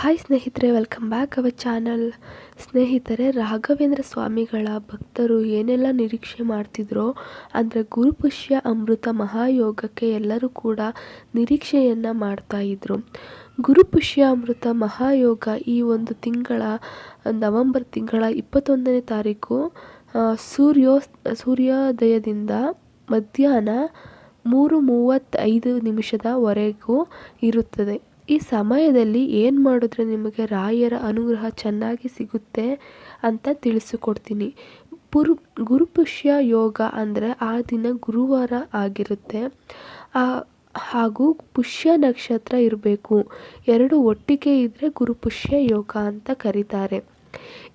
Hi ಸ್ನೇಹಿತರೆ welcome back our channel ಸ್ನೇಹಿತರೆ, ರಾಘವೇಂದ್ರ ಸ್ವಾಮಿಗಳ ಭಕ್ತರು ಏನೆಲ್ಲ ನಿರೀಕ್ಷೆ ಮಾಡ್ತಿದ್ರೋ ಅಂದರೆ ಗುರುಪುಷ್ಯ ಅಮೃತ ಮಹಾಯೋಗಕ್ಕೆ ಎಲ್ಲರೂ ಕೂಡ ನಿರೀಕ್ಷೆಯನ್ನು ಮಾಡ್ತಾ ಇದ್ರು. ಗುರುಪುಷ್ಯ ಅಮೃತ ಮಹಾಯೋಗ ಈ ಒಂದು ತಿಂಗಳ, ನವಂಬರ್ ತಿಂಗಳ ಇಪ್ಪತ್ತೊಂದನೇ ತಾರೀಕು ಸೂರ್ಯೋ, ಸೂರ್ಯೋದಯದಿಂದ ಮಧ್ಯಾಹ್ನ ಮೂರು ಮೂವತ್ತೈದು ನಿಮಿಷದವರೆಗೂ ಇರುತ್ತದೆ. ಈ ಸಮಯದಲ್ಲಿ ಏನು ಮಾಡಿದ್ರೆ ನಿಮಗೆ ರಾಯರ ಅನುಗ್ರಹ ಚೆನ್ನಾಗಿ ಸಿಗುತ್ತೆ ಅಂತ ತಿಳಿಸಿಕೊಡ್ತೀನಿ. ಪುರು ಗುರುಪುಷ್ಯ ಯೋಗ ಅಂದರೆ ಆ ದಿನ ಗುರುವಾರ ಆಗಿರುತ್ತೆ. ಹಾಗೂ ಪುಷ್ಯ ನಕ್ಷತ್ರ ಇರಬೇಕು. ಎರಡು ಒಟ್ಟಿಗೆ ಇದ್ದರೆ ಗುರುಪುಷ್ಯ ಯೋಗ ಅಂತ ಕರೀತಾರೆ.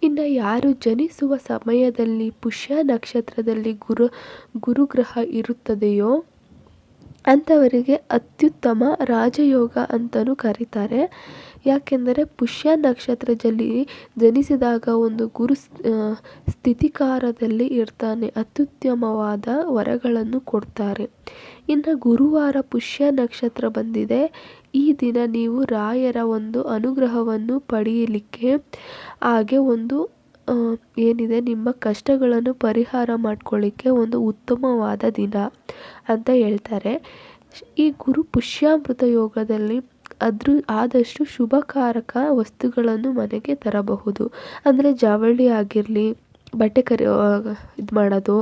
ಇನ್ನು ಯಾರು ಜನಿಸುವ ಸಮಯದಲ್ಲಿ ಪುಷ್ಯ ನಕ್ಷತ್ರದಲ್ಲಿ ಗುರು, ಗುರುಗ್ರಹ ಇರುತ್ತದೆಯೋ ಅಂಥವರಿಗೆ ಅತ್ಯುತ್ತಮ ರಾಜಯೋಗ ಅಂತಲೂ ಕರೀತಾರೆ. ಯಾಕೆಂದರೆ ಪುಷ್ಯ ನಕ್ಷತ್ರದಲ್ಲಿ ಜನಿಸಿದಾಗ ಒಂದು ಗುರು ಸ್ಥಿತಿಕಾರದಲ್ಲಿ ಇರ್ತಾನೆ. ಅತ್ಯುತ್ತಮವಾದ ವರಗಳನ್ನು ಕೊಡ್ತಾರೆ. ಇನ್ನು ಗುರುವಾರ ಪುಷ್ಯ ನಕ್ಷತ್ರ ಬಂದಿದೆ. ಈ ದಿನ ನೀವು ರಾಯರ ಒಂದು ಅನುಗ್ರಹವನ್ನು ಪಡೆಯಲಿಕ್ಕೆ ಹಾಗೆ ಒಂದು ಏನಿದೆ? ನಿಮ್ಮ ಕಷ್ಟಗಳನ್ನು ಪರಿಹಾರ ಮಾಡ್ಕೊಳ್ಳಿಕ್ಕೆ ಒಂದು ಉತ್ತಮವಾದ ದಿನ ಅಂತ ಹೇಳ್ತಾರೆ. ಈ ಗುರು ಪುಷ್ಯಾಮೃತ ಯೋಗದಲ್ಲಿ ಅದ್ರ ಆದಷ್ಟು ಶುಭಕಾರಕ ವಸ್ತುಗಳನ್ನು ಮನೆಗೆ ತರಬಹುದು. ಅಂದರೆ ಜವಳಿ ಆಗಿರಲಿ, ಬಟ್ಟೆ ಕರಿ ಇದು ಮಾಡೋದು,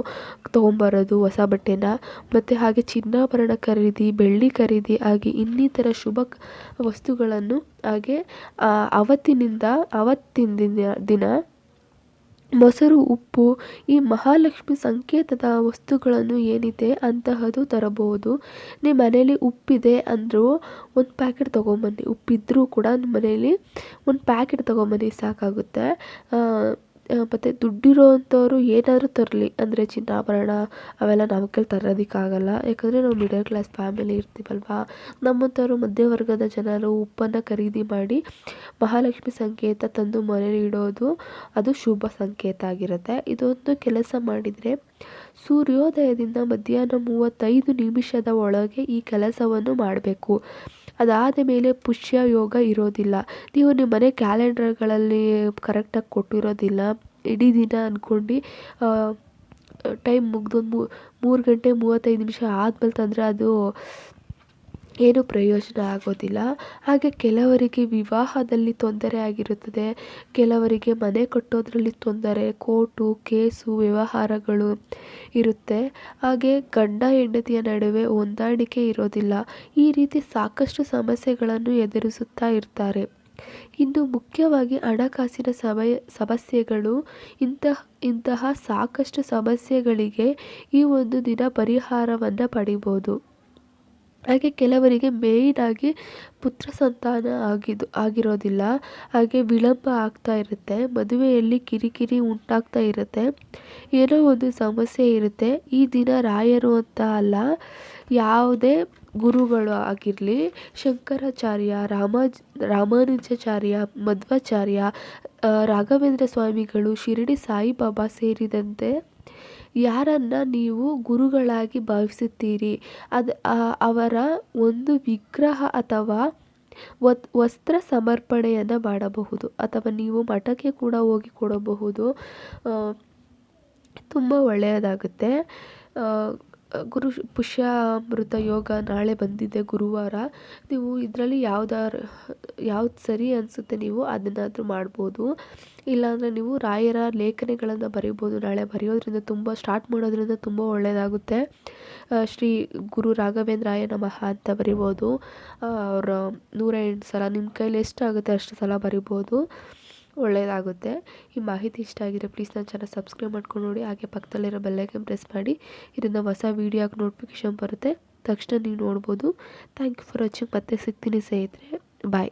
ತೊಗೊಂಬರೋದು, ಹೊಸ ಬಟ್ಟೆನ, ಮತ್ತು ಹಾಗೆ ಚಿನ್ನಾಭರಣ ಖರೀದಿ, ಬೆಳ್ಳಿ ಖರೀದಿ ಹಾಗೆ ಇನ್ನಿತರ ಶುಭ ವಸ್ತುಗಳನ್ನು ಹಾಗೆ ಅವತ್ತಿನಿಂದ ಅವತ್ತಿನ ದಿನ ದಿನ ಮೊಸರು, ಉಪ್ಪು ಈ ಮಹಾಲಕ್ಷ್ಮಿ ಸಂಕೇತದ ವಸ್ತುಗಳನ್ನು ಏನಿದೆ ಅಂತಹದು ತರಬಹುದು. ನಿಮ್ಮ ಮನೇಲಿ ಉಪ್ಪಿದೆ ಅಂದರೂ ಒಂದು ಪ್ಯಾಕೆಟ್ ತೊಗೊಂಬನ್ನಿ. ಉಪ್ಪಿದ್ರೂ ಕೂಡ ನಿಮ್ಮ ಮನೇಲಿ ಒಂದು ಪ್ಯಾಕೆಟ್ ತೊಗೊಂಬನ್ನಿ, ಸಾಕಾಗುತ್ತೆ. ಮತ್ತು ದುಡ್ಡಿರೋ ಏನಾದರೂ ತರಲಿ. ಅಂದರೆ ಚಿನ್ನಾಭರಣ ಅವೆಲ್ಲ ನಮ್ಮ ಕೈಲಿ ತರೋದಕ್ಕಾಗಲ್ಲ. ಯಾಕಂದರೆ ನಾವು ಮಿಡಲ್ ಕ್ಲಾಸ್ ಫ್ಯಾಮಿಲಿ ಇರ್ತೀವಲ್ವಾ? ನಮ್ಮಂಥವ್ರು ಮಧ್ಯವರ್ಗದ ಜನರು ಉಪ್ಪನ್ನು ಖರೀದಿ ಮಾಡಿ ಮಹಾಲಕ್ಷ್ಮಿ ಸಂಕೇತ ತಂದು ಮನೇಲಿ ಇಡೋದು ಅದು ಶುಭ ಸಂಕೇತ ಆಗಿರುತ್ತೆ. ಇದೊಂದು ಕೆಲಸ ಮಾಡಿದರೆ ಸೂರ್ಯೋದಯದಿಂದ ಮಧ್ಯಾಹ್ನ ಮೂವತ್ತೈದು ನಿಮಿಷದ ಒಳಗೆ ಈ ಕೆಲಸವನ್ನು ಮಾಡಬೇಕು. ಅದಾದ ಮೇಲೆ ಪುಷ್ಯ ಯೋಗ ಇರೋದಿಲ್ಲ. ನೀವು ನಿಮ್ಮ ಮನೆ ಕ್ಯಾಲೆಂಡರ್ಗಳಲ್ಲಿ ಕರೆಕ್ಟಾಗಿ ಕೊಟ್ಟಿರೋದಿಲ್ಲ. ಇಡೀ ದಿನ ಅಂದ್ಕೊಂಡು ಟೈಮ್ ಮುಗ್ದೊಂದು ಮೂರು ಗಂಟೆ ಮೂವತ್ತೈದು ನಿಮಿಷ ಆದ್ಮೇಲೆ ತಂದರೆ ಅದು ಏನೂ ಪ್ರಯೋಜನ ಆಗೋದಿಲ್ಲ. ಹಾಗೆ ಕೆಲವರಿಗೆ ವಿವಾಹದಲ್ಲಿ ತೊಂದರೆ ಆಗಿರುತ್ತದೆ. ಕೆಲವರಿಗೆ ಮನೆ ಕಟ್ಟೋದ್ರಲ್ಲಿ ತೊಂದರೆ, ಕೋರ್ಟು, ಕೇಸು, ವ್ಯವಹಾರಗಳು ಇರುತ್ತೆ. ಹಾಗೆ ಗಂಡ ಹೆಂಡತಿಯ ನಡುವೆ ಹೊಂದಾಣಿಕೆ ಇರೋದಿಲ್ಲ. ಈ ರೀತಿ ಸಾಕಷ್ಟು ಸಮಸ್ಯೆಗಳನ್ನು ಎದುರಿಸುತ್ತಾ ಇರ್ತಾರೆ. ಇನ್ನು ಮುಖ್ಯವಾಗಿ ಹಣಕಾಸಿನ ಸಮಯ, ಸಮಸ್ಯೆಗಳು ಇಂತಹ ಇಂತಹ ಸಾಕಷ್ಟು ಸಮಸ್ಯೆಗಳಿಗೆ ಈ ಒಂದು ದಿನ ಪರಿಹಾರವನ್ನು ಪಡಿಬೋದು. ಹಾಗೆ ಕೆಲವರಿಗೆ ಮೇಯ್ನಾಗಿ ಪುತ್ರ ಸಂತಾನ ಆಗಿದ್ದು ಆಗಿರೋದಿಲ್ಲ. ಹಾಗೆ ವಿಳಂಬ ಆಗ್ತಾ ಇರುತ್ತೆ. ಮದುವೆಯಲ್ಲಿ ಕಿರಿಕಿರಿ ಉಂಟಾಗ್ತಾ ಇರುತ್ತೆ. ಏನೋ ಒಂದು ಸಮಸ್ಯೆ ಇರುತ್ತೆ. ಈ ದಿನ ರಾಯರು ಅಂತ ಅಲ್ಲ, ಯಾವುದೇ ಗುರುಗಳು ಆಗಿರಲಿ, ಶಂಕರಾಚಾರ್ಯ ರಾಮ ರಾಮಾನುಜಾಚಾರ್ಯ, ಮಧ್ವಾಚಾರ್ಯ ರಾಘವೇಂದ್ರ ಸ್ವಾಮಿಗಳು, ಶಿರಡಿ ಸಾಯಿಬಾಬಾ ಸೇರಿದಂತೆ ಯಾರನ್ನು ನೀವು ಗುರುಗಳಾಗಿ ಭಾವಿಸುತ್ತೀರಿ? ಅದು ಅವರ ಒಂದು ವಿಗ್ರಹ ಅಥವಾ ವಸ್ತ್ರ ಸಮರ್ಪಣೆಯನ್ನು ಮಾಡಬಹುದು. ಅಥವಾ ನೀವು ಮಠಕ್ಕೆ ಕೂಡ ಹೋಗಿ ಕೊಡಬಹುದು. ತುಂಬ ಒಳ್ಳೆಯದಾಗುತ್ತೆ. ಗುರು ಪುಷ್ಯ ಅಮೃತ ಯೋಗ ನಾಳೆ ಬಂದಿದೆ ಗುರುವಾರ. ನೀವು ಇದರಲ್ಲಿ ಯಾವ್ದಾರು, ಯಾವ್ದು ಸರಿ ಅನಿಸುತ್ತೆ ನೀವು ಅದನ್ನಾದರೂ ಮಾಡ್ಬೋದು. ಇಲ್ಲಾಂದರೆ ನೀವು ರಾಯರ ಲೇಖನಗಳನ್ನು ಬರಿಬೋದು ನಾಳೆ ಬರೆಯೋದ್ರಿಂದ ತುಂಬ, ಸ್ಟಾರ್ಟ್ ಮಾಡೋದ್ರಿಂದ ತುಂಬ ಒಳ್ಳೆಯದಾಗುತ್ತೆ ಶ್ರೀ ಗುರು ರಾಘವೇಂದ್ರಾಯ ನಮಃ ಅಂತ ಬರಿಬೋದು. ಅವರ ನೂರ ಎಂಟು ಸಲ ನಿಮ್ಮ ಕೈಲಿ ಎಷ್ಟಾಗುತ್ತೆ ಅಷ್ಟು ಸಲ ಬರಿಬೋದು. ಒಳ್ಳೆಯದಾಗುತ್ತೆ ಈ ಮಾಹಿತಿ ಇಷ್ಟ ಆಗಿದ್ರೆ ಪ್ಲೀಸ್ ನನ್ನ ಚಾನಲ್ ಸಬ್ಸ್ಕ್ರೈಬ್ ಮಾಡ್ಕೊಂಡು ನೋಡಿ. ಹಾಗೆ ಪಕ್ಕದಲ್ಲಿರೋ ಬೆಲ್ಲೈಕನ್ ಪ್ರೆಸ್ ಮಾಡಿ. ಇದರಿಂದ ಹೊಸ ವೀಡಿಯೋಗೆ ನೋಟಿಫಿಕೇಷನ್ ಬರುತ್ತೆ. ತಕ್ಷಣ ನೀವು ನೋಡ್ಬೋದು. ಥ್ಯಾಂಕ್ ಯು ಫಾರ್ ವಾಚಿಂಗ್ ಮತ್ತೆ ಸಿಗ್ತೀನಿ ಸ್ನೇಹಿತರೆ. ಬಾಯ್